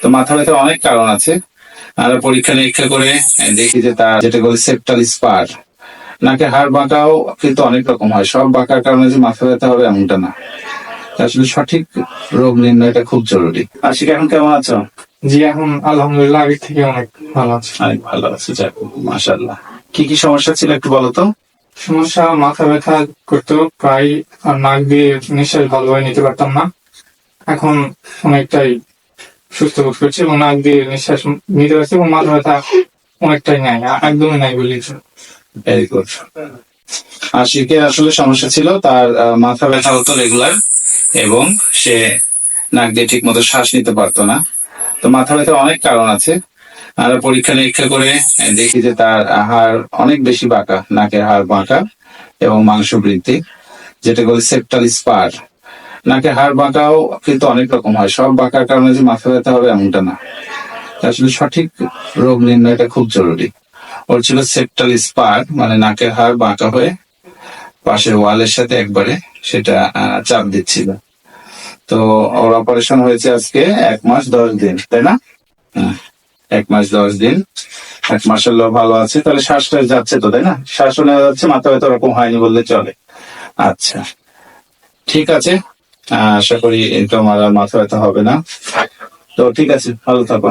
তো মাথা ব্যথার অনেক কারণ আছে। আর পরীক্ষা নিরীক্ষা করে দেখি যে তার যেটা বলে সেপ্টাল স্পার নাকে হাড় বাঁকাও কিন্তু অনেক রকম হয়। সব বাঁকার কারণে যে মাথা ব্যথা হবে এমনটা না। আসলে সঠিক রোগ নির্ণয়টা খুব জরুরি। আশিক এখন কেমন আছো? জি এখন আলহামদুলিল্লাহ আগের থেকে অনেক ভালো আছে। অনেক ভালো আছে যাক মাশাল্লাহ কি কি সমস্যা ছিল একটু বলো তো? সমস্যা মাথা ব্যথা করতো প্রায় আর নাক দিয়ে নিঃশ্বাস ভালোভাবে নিতে পারতাম না। এখন অনেকটাই সুস্থ বোধ করছি এবং নাক দিয়ে নিঃশ্বাস নিতে পারছি এবং মাথা ব্যথা অনেকটাই নাই একদমই নাই বলি ভেরি গুড আসলে সমস্যা ছিল, তার মাথা ব্যথা হতো রেগুলার এবং সে নাক দিয়ে ঠিক মতো শ্বাস নিতে পারতো না। তো মাথা ব্যথার অনেক কারণ আছে। আমরা পরীক্ষা নিরীক্ষা করে দেখি যে তার হাড় অনেক বেশি বাঁকা, নাকের হাড় বাঁকা এবং মাংস বৃদ্ধি যেটা বলে সেপ্টাল স্পার নাকের হাড় বাঁকাও কিন্তু অনেক রকম হয়। সব বাঁকার কারণে যে মাথা ব্যথা হবে এমনটা না। আসলে সঠিক রোগ নির্ণয়টা খুব জরুরি। ওর ছিল সেপ্টাল স্পার মানে নাকের হাড় বাঁকা হয়ে পাশের ওয়ালের সাথে একবারে সেটা চাপ দিচ্ছিল। তো ওর অপারেশন হয়েছে আজকে এক মাস দশ দিন তাই না? হ্যাঁ, এক মাস দশ দিন। এক মাসের লোক ভালো আছে তাহলে শ্বাসটা যাচ্ছে তো তাই না? শ্বাসও নেওয়া যাচ্ছে মাথা ব্যথা ওরকম হয়নি বললে চলে। আচ্ছা ঠিক আছে। আশা করি তোমার আর মাথা ব্যথা হবে না তো ঠিক আছে ভালো থাকো?